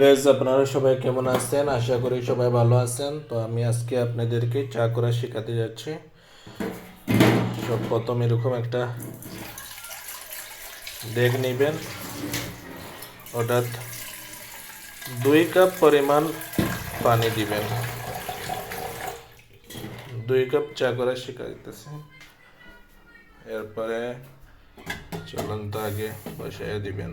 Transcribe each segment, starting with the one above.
Guys আপনারা সবাই কেমন আছেন? আশা করি সবাই ভালো আছেন। তো আমি আজকে আপনাদেরকে চা করা শেখাতে যাচ্ছি। সব প্রথম এরকম একটা ডেক নেবেন। অর্থাৎ দুই কাপ পরিমাণ পানি দিবেন। দুই কাপ চা করা শেখাইতেছি এরপরে চলুন তো আগে বসাইয়া দিবেন।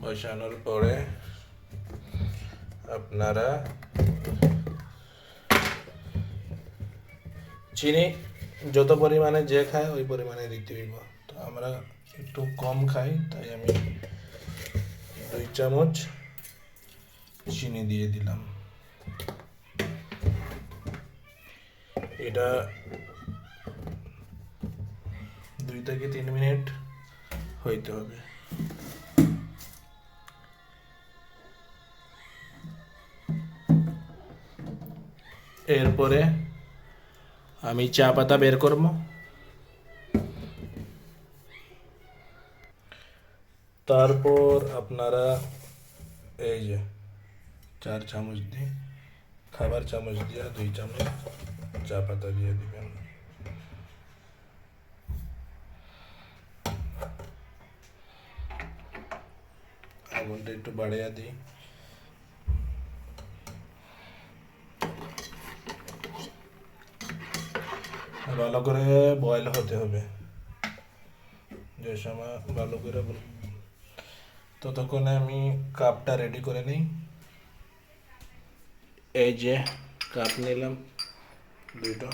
বসানোর পরে আপনারা চিনি যত পরিমাণে যে খায় ওই পরিমাণে দিতে হইব। তো আমরা একটু কম খাই, তাই আমি দুই চামচ চিনি দিয়ে দিলাম। এটা দুই থেকে তিন মিনিট হইতে হবে। এরপরে আমি চা পাতা বের করব। তারপর আপনারা এই যে চার চামচ দিয়ে, খাবার চামচ দিয়ে দুই চামচ চা পাতা দিয়ে দিবেন। আগুনটা একটু বাড়িয়ে দিই। ভালো করে বয়েল হতে হবে। যে সময় ভালো করে ততক্ষণে আমি কাপটা রেডি করে নিই। এই যে কাপ নিলাম, দুইটা।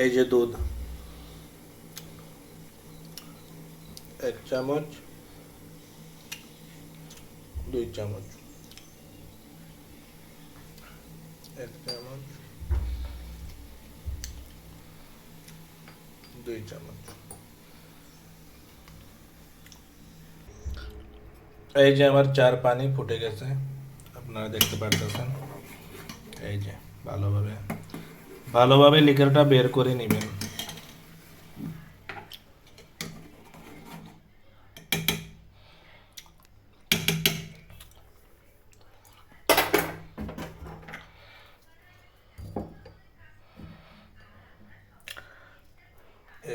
এই যে দুধ। এক চামচ, দুই চামচ। এক চামচ, দুই চামচ। এই যে আমার চার পানি ফুটে গেছে, আপনারা দেখতে পারতেছেন। এই যে, ভালোভাবে ভালোভাবে লিকারটা বের করে নেবেন।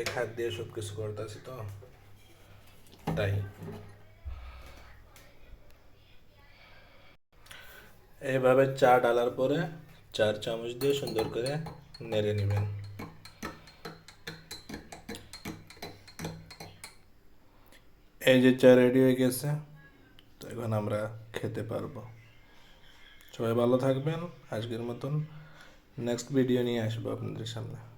এক হাত দিয়ে সব কিছু করতেছি তো। তাই। এইভাবে চা ডালার পরে চার চামচ দিয়ে সুন্দর করে নেড়ে নেবেন। এই যে চা রেডি হয়ে গেছে, তো এখন আমরা খেতে পারব। সবাই ভালো থাকবেন, আজকের মতন নেক্সট ভিডিও নিয়ে আসব আপনাদের সামনে।